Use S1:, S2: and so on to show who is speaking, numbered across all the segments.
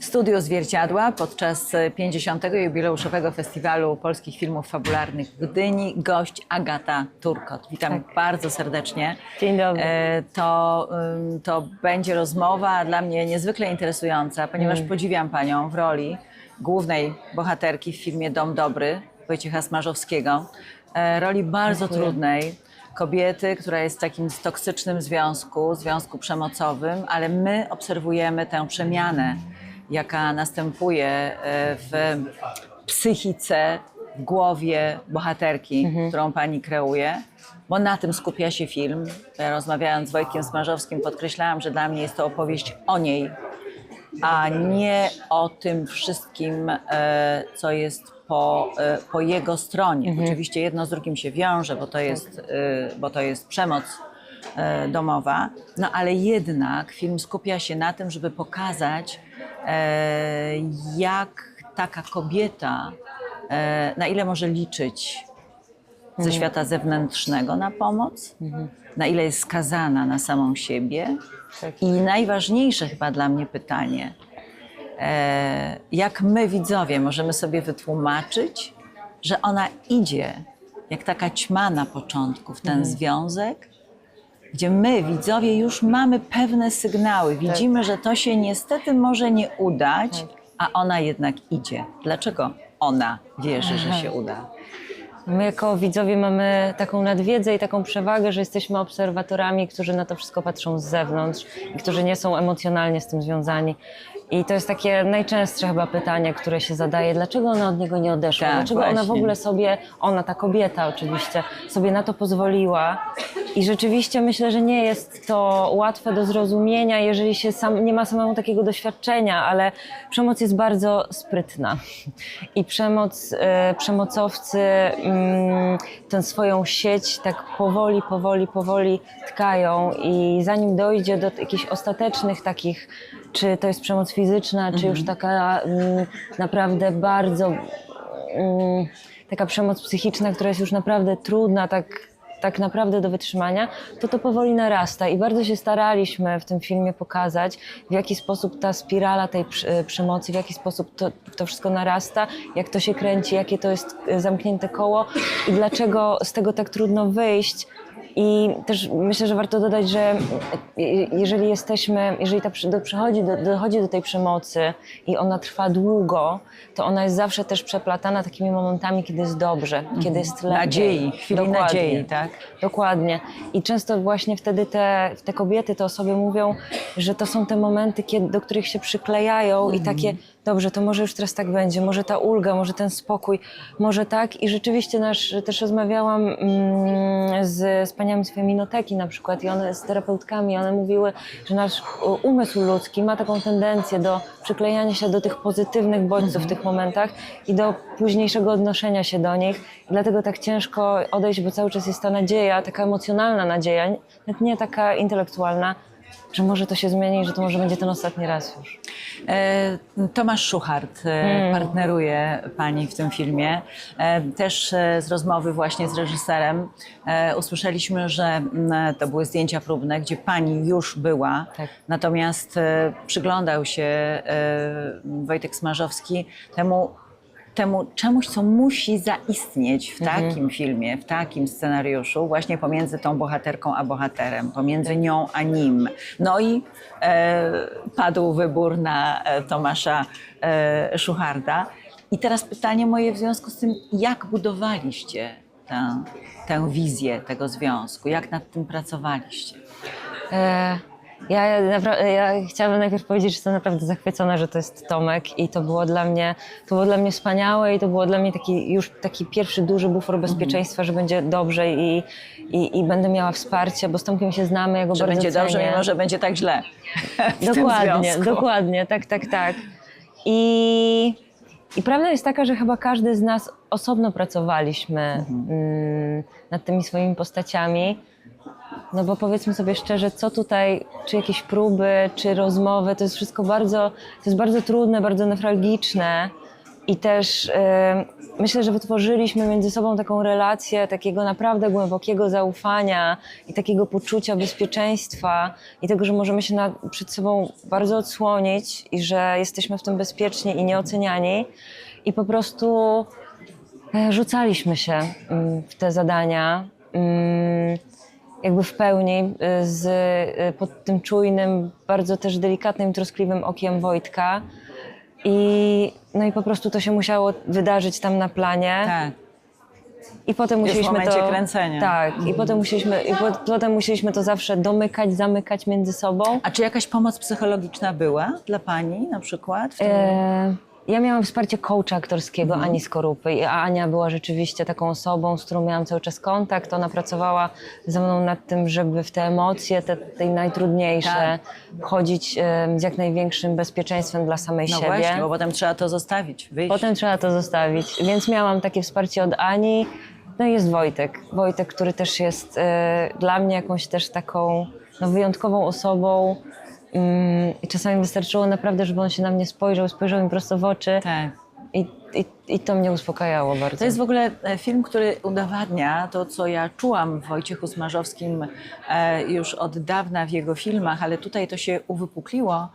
S1: Studio Zwierciadła podczas 50. jubileuszowego Festiwalu Polskich Filmów Fabularnych w Gdyni gość Agata Turkot. Witam bardzo serdecznie.
S2: Dzień dobry.
S1: E, To, to będzie rozmowa dla mnie niezwykle interesująca, ponieważ
S2: Mm.
S1: podziwiam Panią w roli głównej bohaterki w filmie Dom Dobry Wojciecha Smarzowskiego. E, Roli bardzo
S2: Dziękuję.
S1: trudnej kobiety, która jest w takim toksycznym związku, związku przemocowym, ale my obserwujemy tę przemianę, jaka następuje e, w psychice, w głowie bohaterki, którą pani kreuje, bo na tym skupia się film. Ja rozmawiając z Wojtkiem Smarzowskim podkreślałam, że dla mnie jest to opowieść o niej, a nie o tym wszystkim, e, co jest po, e, po jego stronie. Oczywiście jedno z drugim się wiąże, bo to jest, e, bo to jest przemoc domowa, no ale jednak film skupia się na tym, żeby pokazać, jak taka kobieta, e, na ile może liczyć ze świata zewnętrznego na pomoc, na ile jest skazana na samą siebie.
S2: Tak.
S1: I najważniejsze chyba dla mnie pytanie, e, jak my widzowie możemy sobie wytłumaczyć, że ona idzie jak taka ćma na początku w ten związek, gdzie my widzowie już mamy pewne sygnały, widzimy, że to się niestety może nie udać, a ona jednak idzie. Dlaczego ona wierzy, że się uda?
S2: My jako widzowie mamy taką nadwiedzę i taką przewagę, że jesteśmy obserwatorami, którzy na to wszystko patrzą z zewnątrz i którzy nie są emocjonalnie z tym związani. I to jest takie najczęstsze chyba pytanie, które się zadaje, dlaczego ona od niego nie odeszła?
S1: Tak,
S2: dlaczego ona w
S1: właśnie.
S2: ogóle sobie, ona ta kobieta oczywiście, sobie na to pozwoliła? I rzeczywiście myślę, że nie jest to łatwe do zrozumienia, jeżeli się sam, nie ma samemu takiego doświadczenia, ale przemoc jest bardzo sprytna. I przemoc, e, przemocowcy tę swoją sieć tak powoli, powoli, powoli tkają i zanim dojdzie do jakichś ostatecznych takich, czy to jest przemoc fizyczna, czy już taka mm, naprawdę bardzo mm, taka przemoc psychiczna, która jest już naprawdę trudna, tak, tak naprawdę do wytrzymania, to to powoli narasta. I bardzo się staraliśmy w tym filmie pokazać, w jaki sposób ta spirala tej przy- przemocy, w jaki sposób to, to wszystko narasta, jak to się kręci, jakie to jest e, zamknięte koło i dlaczego z tego tak trudno wyjść. I też myślę, że warto dodać, że e, jeżeli jesteśmy, jeżeli ta, do, przychodzi, do, dochodzi do tej przemocy i ona trwa długo, to ona jest zawsze też przeplatana takimi momentami, kiedy jest dobrze, kiedy jest lepiej.
S1: Nadziei, chwili
S2: Dokładnie.
S1: nadziei, tak?
S2: Dokładnie. I często właśnie wtedy te, te kobiety, te osoby mówią, że to są te momenty, kiedy, do których się przyklejają i takie, dobrze, to może już teraz tak będzie, może ta ulga, może ten spokój, może tak. I rzeczywiście nasz, też rozmawiałam mm, z, z paniami z feminoteki na przykład i one z terapeutkami, one mówiły, że nasz umysł ludzki ma taką tendencję do przyklejania się do tych pozytywnych bodźców w tych momentach i do późniejszego odnoszenia się do nich. I dlatego tak ciężko odejść, bo cały czas jest ta nadzieja, taka emocjonalna nadzieja, nie taka intelektualna, że może to się zmieni, że to może będzie ten ostatni raz już.
S1: E, Tomasz Szuchart e, partneruje pani w tym filmie. E, Też z rozmowy właśnie z reżyserem usłyszeliśmy, że mm, to były zdjęcia próbne, gdzie pani już była.
S2: Tak.
S1: Natomiast przyglądał się Wojtek Smarzowski temu, temu czemuś, co musi zaistnieć w takim filmie, w takim scenariuszu, właśnie pomiędzy tą bohaterką a bohaterem, pomiędzy nią a nim. No i e, padł wybór na e, Tomasza e, Szucharda. I teraz pytanie moje w związku z tym, jak budowaliście tę, tę wizję tego związku? Jak nad tym pracowaliście?
S2: E, Ja, ja chciałabym najpierw powiedzieć, że jestem naprawdę zachwycona, że to jest Tomek i to było dla mnie, to było dla mnie wspaniałe i to było dla mnie taki już taki pierwszy duży bufor bezpieczeństwa, że będzie dobrze i, i, i będę miała wsparcie, bo z Tomkiem się znamy, ja go
S1: Że będzie
S2: cenię.
S1: dobrze, mimo że będzie tak źle.
S2: Dokładnie, dokładnie, tak, tak, tak. I, I prawda jest taka, że chyba każdy z nas osobno pracowaliśmy mm, nad tymi swoimi postaciami. No bo powiedzmy sobie szczerze, co tutaj, czy jakieś próby, czy rozmowy, to jest wszystko bardzo, to jest bardzo trudne, bardzo newralgiczne. I też y, myślę, że wytworzyliśmy między sobą taką relację takiego naprawdę głębokiego zaufania i takiego poczucia bezpieczeństwa i tego, że możemy się przed sobą bardzo odsłonić i że jesteśmy w tym bezpieczni i nieoceniani. I po prostu e, rzucaliśmy się mm, w te zadania. mm, Jakby w pełni y, z, y, pod tym czujnym, bardzo też delikatnym, troskliwym okiem Wojtka. I, no i po prostu to się musiało wydarzyć tam na planie.
S1: Tak.
S2: I potem
S1: w
S2: musieliśmy
S1: momencie
S2: to.
S1: kręcenia.
S2: Tak, i potem musieliśmy, i po, potem musieliśmy to zawsze domykać, zamykać między sobą.
S1: A czy jakaś pomoc psychologiczna była dla pani na przykład? w tym-
S2: E, ja miałam wsparcie coacha aktorskiego
S1: Mhm.
S2: Ani Skorupy, a Ania była rzeczywiście taką osobą, z którą miałam cały czas kontakt. Ona pracowała ze mną nad tym, żeby w te emocje, te, te najtrudniejsze, wchodzić e, z jak największym bezpieczeństwem dla samej
S1: No
S2: siebie.
S1: właśnie, bo potem trzeba to zostawić, wyjść.
S2: Potem trzeba to zostawić, więc miałam takie wsparcie od Ani. No i jest Wojtek. Wojtek, który też jest e, dla mnie jakąś też taką no, wyjątkową osobą. Mm, I czasami wystarczyło naprawdę, żeby on się na mnie spojrzał, spojrzał mi prosto w oczy
S1: Tak.
S2: i, i, i to mnie uspokajało bardzo.
S1: To jest w ogóle e, film, który udowadnia to, co ja czułam w Wojciechu Smarzowskim e, już od dawna w jego filmach, ale tutaj to się uwypukliło.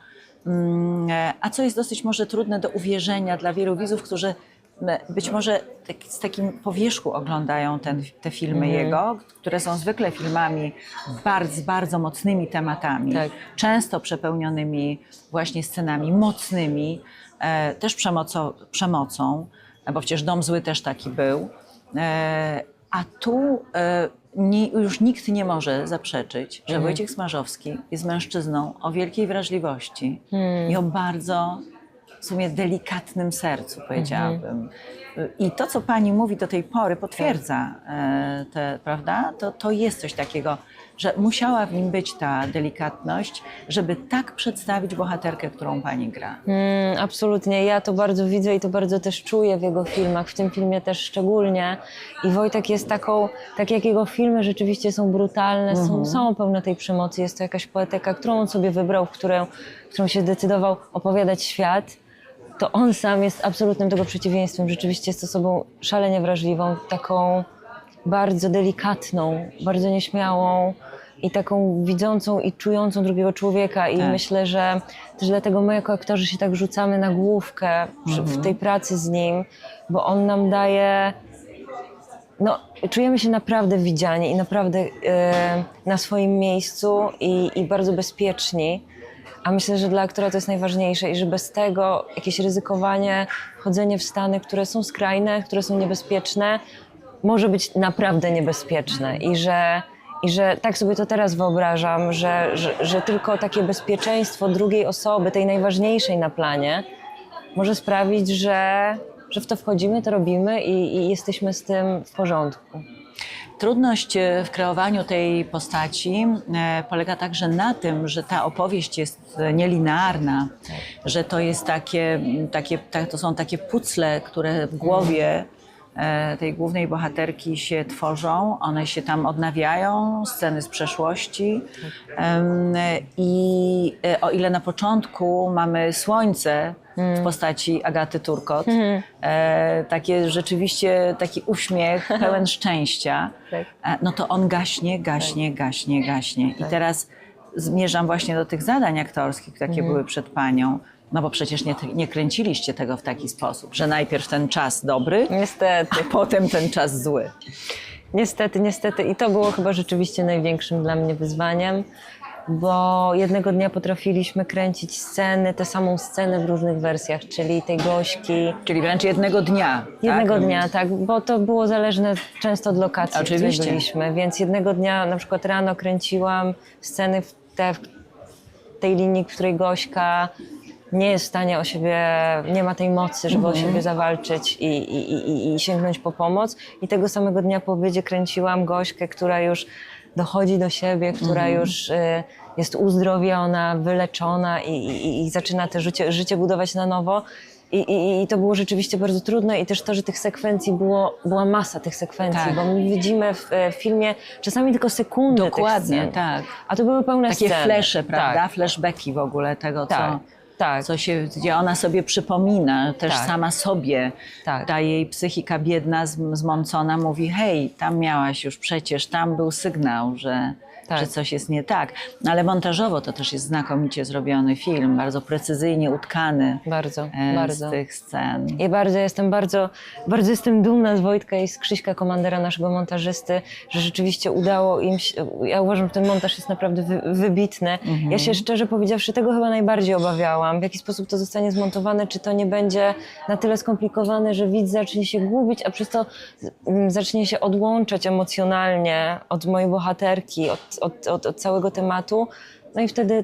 S1: Mm, e, A co jest dosyć może trudne do uwierzenia dla wielu widzów, którzy być może tak, z takim powierzchu oglądają ten, te filmy jego, które są zwykle filmami bardzo, bardzo mocnymi tematami,
S2: Tak.
S1: często przepełnionymi właśnie scenami mocnymi, e, też przemoco, przemocą, e, bo przecież Dom Zły też taki był. E, a tu e, nie, już nikt nie może zaprzeczyć, że Wojciech Smarzowski jest mężczyzną o wielkiej wrażliwości i o bardzo w sumie delikatnym sercu, powiedziałabym. I to, co pani mówi do tej pory, potwierdza e, te, prawda? To, to jest coś takiego, że musiała w nim być ta delikatność, żeby tak przedstawić bohaterkę, którą pani gra.
S2: Mm, absolutnie. Ja to bardzo widzę i to bardzo też czuję w jego filmach, w tym filmie też szczególnie. I Wojtek jest taką, tak jak jego filmy rzeczywiście są brutalne, są, są pełne tej przemocy. Jest to jakaś poetyka, którą on sobie wybrał, w którą, którą się zdecydował opowiadać świat. To on sam jest absolutnym tego przeciwieństwem. Rzeczywiście jest osobą szalenie wrażliwą, taką bardzo delikatną, bardzo nieśmiałą i taką widzącą i czującą drugiego człowieka. I
S1: Tak.
S2: myślę, że też dlatego my jako aktorzy się tak rzucamy na główkę przy,
S1: Mhm.
S2: w tej pracy z nim, bo on nam daje. No, czujemy się naprawdę widziani i naprawdę e, na swoim miejscu i, i bardzo bezpieczni. A myślę, że dla aktora to jest najważniejsze i że bez tego jakieś ryzykowanie, wchodzenie w stany, które są skrajne, które są niebezpieczne, może być naprawdę niebezpieczne i że, i że tak sobie to teraz wyobrażam, że, że, że tylko takie bezpieczeństwo drugiej osoby, tej najważniejszej na planie, może sprawić, że, że w to wchodzimy, to robimy i, i jesteśmy z tym w porządku.
S1: Trudność e, w kreowaniu tej postaci e, polega także na tym, że ta opowieść jest nielinearna, że to jest takie, takie tak, to są takie pucle, które w głowie e, tej głównej bohaterki się tworzą, one się tam odnawiają, sceny z przeszłości. I o ile na początku mamy słońce w postaci Agaty Turkot, e, takie rzeczywiście taki uśmiech pełen szczęścia,
S2: Tak.
S1: e, no to on gaśnie, gaśnie, gaśnie, gaśnie. I teraz zmierzam właśnie do tych zadań aktorskich, jakie były przed panią. No bo przecież nie, nie kręciliście tego w taki sposób, że najpierw ten czas dobry,
S2: Niestety.
S1: a potem ten czas zły.
S2: Niestety, niestety. I to było chyba rzeczywiście największym dla mnie wyzwaniem, bo jednego dnia potrafiliśmy kręcić sceny, tę samą scenę w różnych wersjach, czyli tej gośki.
S1: Czyli wręcz jednego dnia.
S2: Jednego
S1: tak?
S2: dnia, tak, bo to było zależne często od lokacji, w
S1: Oczywiście.
S2: której byliśmy. Więc jednego dnia, na przykład rano kręciłam sceny w, te, w tej linii, w której Gośka nie jest w stanie o siebie, nie ma tej mocy, żeby o siebie zawalczyć i, i, i, i sięgnąć po pomoc. I tego samego dnia po obiedzie kręciłam Gośkę, która już dochodzi do siebie, która już y, jest uzdrowiona, wyleczona i, i, i zaczyna te życie, życie budować na nowo. I, i, I to było rzeczywiście bardzo trudne i też to, że tych sekwencji było, była masa tych sekwencji,
S1: Tak.
S2: bo my widzimy w, e, filmie czasami tylko sekundy
S1: Dokładnie, tak.
S2: a to były pełne
S1: Takie
S2: sceny.
S1: flesze, prawda?
S2: Tak.
S1: Flashbacki w ogóle tego, co...
S2: Tak.
S1: Co się, gdzie ona sobie przypomina, też
S2: Tak.
S1: sama sobie.
S2: Tak.
S1: Ta jej psychika biedna, zm- zmącona mówi, hej, tam miałaś już przecież, tam był sygnał, że,
S2: Tak.
S1: że coś jest nie tak. No, Ale montażowo to też jest znakomicie zrobiony film, bardzo precyzyjnie utkany
S2: Bardzo,
S1: e,
S2: bardzo.
S1: z tych scen.
S2: I bardzo jestem bardzo, bardzo jestem dumna z Wojtka i z Krzyśka, komandera naszego montażysty, że rzeczywiście udało im się, ja uważam, że ten montaż jest naprawdę wy, wybitny. Ja się szczerze powiedziawszy tego chyba najbardziej obawiałam, w jaki sposób to zostanie zmontowane, czy to nie będzie na tyle skomplikowane, że widz zacznie się gubić, a przez to mm, zacznie się odłączać emocjonalnie od mojej bohaterki, od, od, od, od całego tematu. No i wtedy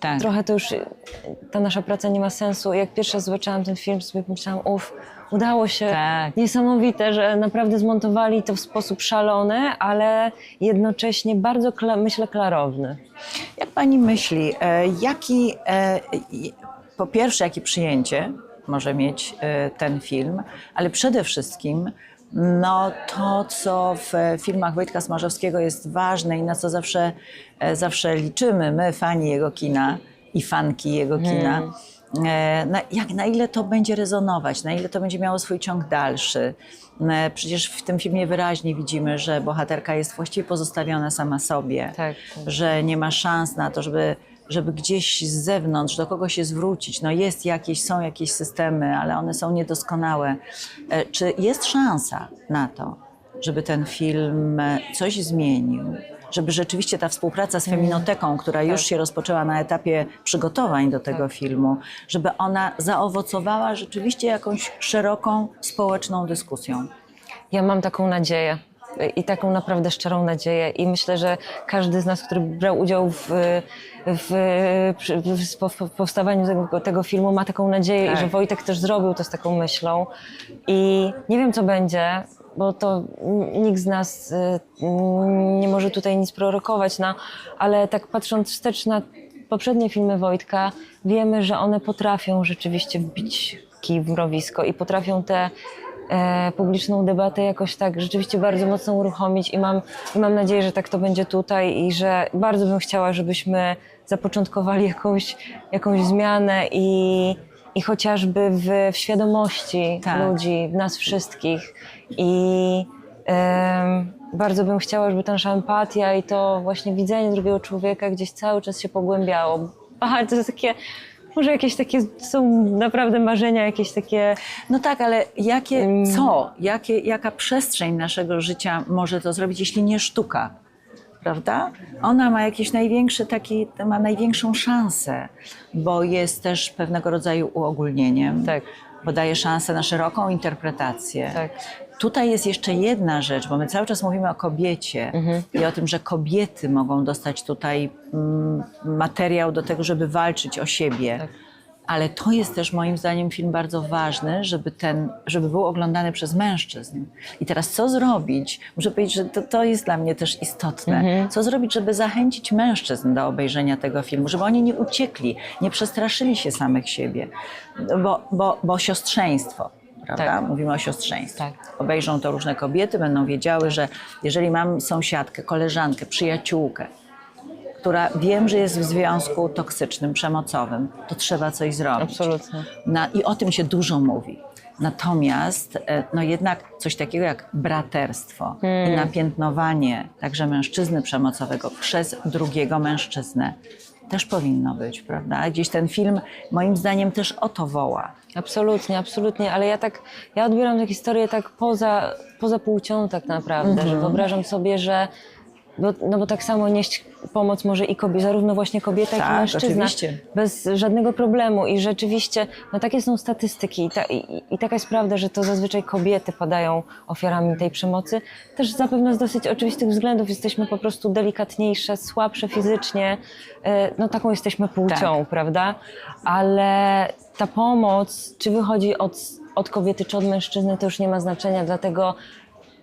S1: Tak.
S2: trochę to już ta nasza praca nie ma sensu. Jak pierwszy raz zobaczyłam ten film, sobie pomyślałam, uff, udało się.
S1: Tak.
S2: Niesamowite, że naprawdę zmontowali to w sposób szalony, ale jednocześnie bardzo, kla- myślę, klarowny.
S1: Jak pani myśli, e, jaki, e, po pierwsze, jakie przyjęcie może mieć e, ten film, ale przede wszystkim no, to, co w filmach Wojtka Smarzowskiego jest ważne i na co zawsze, e, zawsze liczymy, my, fani jego kina i fanki jego kina, e, na, jak, na ile to będzie rezonować, na ile to będzie miało swój ciąg dalszy. E, Przecież w tym filmie wyraźnie widzimy, że bohaterka jest właściwie pozostawiona sama sobie
S2: Tak.
S1: że nie ma szans na to, żeby, żeby gdzieś z zewnątrz do kogoś się zwrócić. No jest jakieś, są jakieś systemy, ale one są niedoskonałe. E, Czy jest szansa na to, żeby ten film e, coś zmienił? Żeby rzeczywiście ta współpraca z Feminoteką, która już się rozpoczęła na etapie przygotowań do tego filmu, żeby ona zaowocowała rzeczywiście jakąś szeroką społeczną dyskusją.
S2: Ja mam taką nadzieję. I taką naprawdę szczerą nadzieję. I myślę, że każdy z nas, który brał udział w, w, w, w, powstawaniu tego, tego filmu, ma taką nadzieję
S1: Tak.
S2: i że Wojtek też zrobił to z taką myślą. I nie wiem, co będzie, bo to nikt z nas y, nie może tutaj nic prorokować, no, ale tak patrząc wstecz na poprzednie filmy Wojtka, wiemy, że one potrafią rzeczywiście wbić kij w mrowisko i potrafią tę e, publiczną debatę jakoś tak rzeczywiście bardzo mocno uruchomić i mam, i mam nadzieję, że tak to będzie tutaj i że bardzo bym chciała, żebyśmy zapoczątkowali jakąś, jakąś zmianę i, i chociażby w, w świadomości
S1: Tak.
S2: ludzi, w nas wszystkich. I bardzo bym chciała, żeby ta nasza empatia i to właśnie widzenie drugiego człowieka gdzieś cały czas się pogłębiało. Jest takie, może jakieś takie są naprawdę marzenia, jakieś takie
S1: No tak, ale jakie, co, jakie, jaka przestrzeń naszego życia może to zrobić, jeśli nie sztuka? Prawda? Ona ma jakieś największe taki, ma największą szansę, bo jest też pewnego rodzaju uogólnieniem,
S2: Tak.
S1: bo daje szansę na szeroką interpretację.
S2: Tak.
S1: Tutaj jest jeszcze jedna rzecz, bo my cały czas mówimy o kobiecie i o tym, że kobiety mogą dostać tutaj mm, materiał do tego, żeby walczyć o siebie.
S2: Tak.
S1: Ale to jest też moim zdaniem film bardzo ważny, żeby, ten, żeby był oglądany przez mężczyzn. I teraz co zrobić? Muszę powiedzieć, że to, to jest dla mnie też istotne. Co zrobić, żeby zachęcić mężczyzn do obejrzenia tego filmu, żeby oni nie uciekli, nie przestraszyli się samych siebie, bo, bo, bo siostrzeństwo. Prawda?
S2: Tak.
S1: Mówimy o siostrzeństwie.
S2: Tak.
S1: Obejrzą to różne kobiety, będą wiedziały, że jeżeli mam sąsiadkę, koleżankę, przyjaciółkę, która wiem, że jest w związku toksycznym, przemocowym, to trzeba coś zrobić.
S2: Absolutnie.
S1: Na, I o tym się dużo mówi. Natomiast e, no jednak coś takiego jak braterstwo i napiętnowanie także mężczyzny przemocowego przez drugiego mężczyznę też powinno być, prawda? Gdzieś ten film moim zdaniem też o to woła.
S2: Absolutnie, absolutnie, ale ja tak, ja odbieram tę historię tak poza, poza płcią tak naprawdę,
S1: Mhm.
S2: że wyobrażam sobie, że bo, no bo tak samo nieść pomoc może i kobieta, zarówno właśnie kobieta, jak
S1: Tak,
S2: i mężczyzna.
S1: oczywiście.
S2: Bez żadnego problemu i rzeczywiście, no takie są statystyki i, ta, i, i taka jest prawda, że to zazwyczaj kobiety padają ofiarami tej przemocy. Też zapewne z dosyć oczywistych względów jesteśmy po prostu delikatniejsze, słabsze fizycznie, e, no taką jesteśmy płcią,
S1: Tak.
S2: prawda? Ale ta pomoc, czy wychodzi od, od kobiety, czy od mężczyzny, to już nie ma znaczenia, dlatego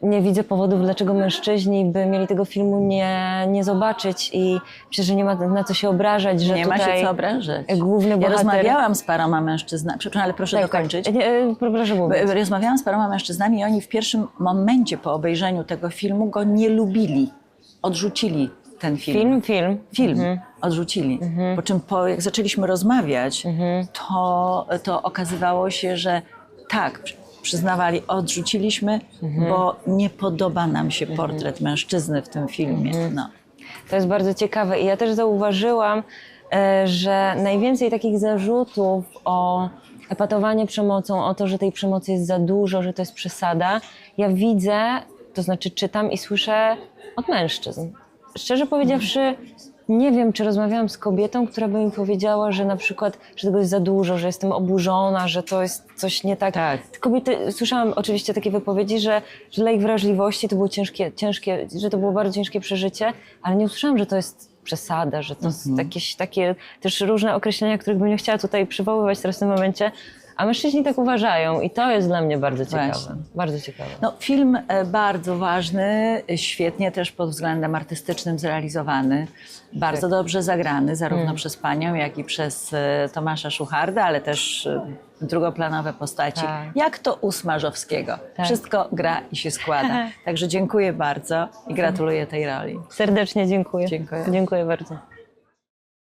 S2: nie widzę powodów, dlaczego mężczyźni by mieli tego filmu nie, nie zobaczyć i myślę, że nie ma na co się obrażać, że
S1: Nie ma
S2: tutaj
S1: się co obrażać.
S2: główny
S1: Ja
S2: bohater...
S1: rozmawiałam z paroma mężczyznami, przepraszam, ale proszę
S2: Tak,
S1: dokończyć.
S2: Tak. Nie, e, proszę mówić.
S1: Rozmawiałam z paroma mężczyznami i oni w pierwszym momencie po obejrzeniu tego filmu go nie lubili. Odrzucili ten film.
S2: Film, film.
S1: Film odrzucili. Po czym po, jak zaczęliśmy rozmawiać, to, to okazywało się, że tak, przyznawali, odrzuciliśmy, bo nie podoba nam się portret mężczyzny w tym filmie. No.
S2: To jest bardzo ciekawe i ja też zauważyłam, e, że najwięcej takich zarzutów o epatowanie przemocą, o to, że tej przemocy jest za dużo, że to jest przesada, ja widzę, to znaczy czytam i słyszę od mężczyzn. Szczerze powiedziawszy, nie wiem, czy rozmawiałam z kobietą, która by mi powiedziała, że na przykład, że tego jest za dużo, że jestem oburzona, że to jest coś nie tak.
S1: Tak.
S2: Kobiety, słyszałam oczywiście takie wypowiedzi, że, że dla ich wrażliwości to było ciężkie, ciężkie, że to było bardzo ciężkie przeżycie, ale nie usłyszałam, że to jest przesada, że to jest jakieś takie też różne określenia, których bym nie chciała tutaj przywoływać teraz w tym momencie, a mężczyźni tak uważają i to jest dla mnie bardzo ciekawe.
S1: Właśnie.
S2: Bardzo ciekawe.
S1: No, film e, bardzo ważny, świetnie też pod względem artystycznym zrealizowany, bardzo dobrze zagrany, zarówno przez panią, jak i przez e, Tomasza Szucharda, ale też e, drugoplanowe postaci,
S2: Tak.
S1: jak to u Smarzowskiego. Wszystko gra i się składa. Także dziękuję bardzo i gratuluję tej roli.
S2: Serdecznie dziękuję.
S1: Dziękuję.
S2: Dziękuję bardzo.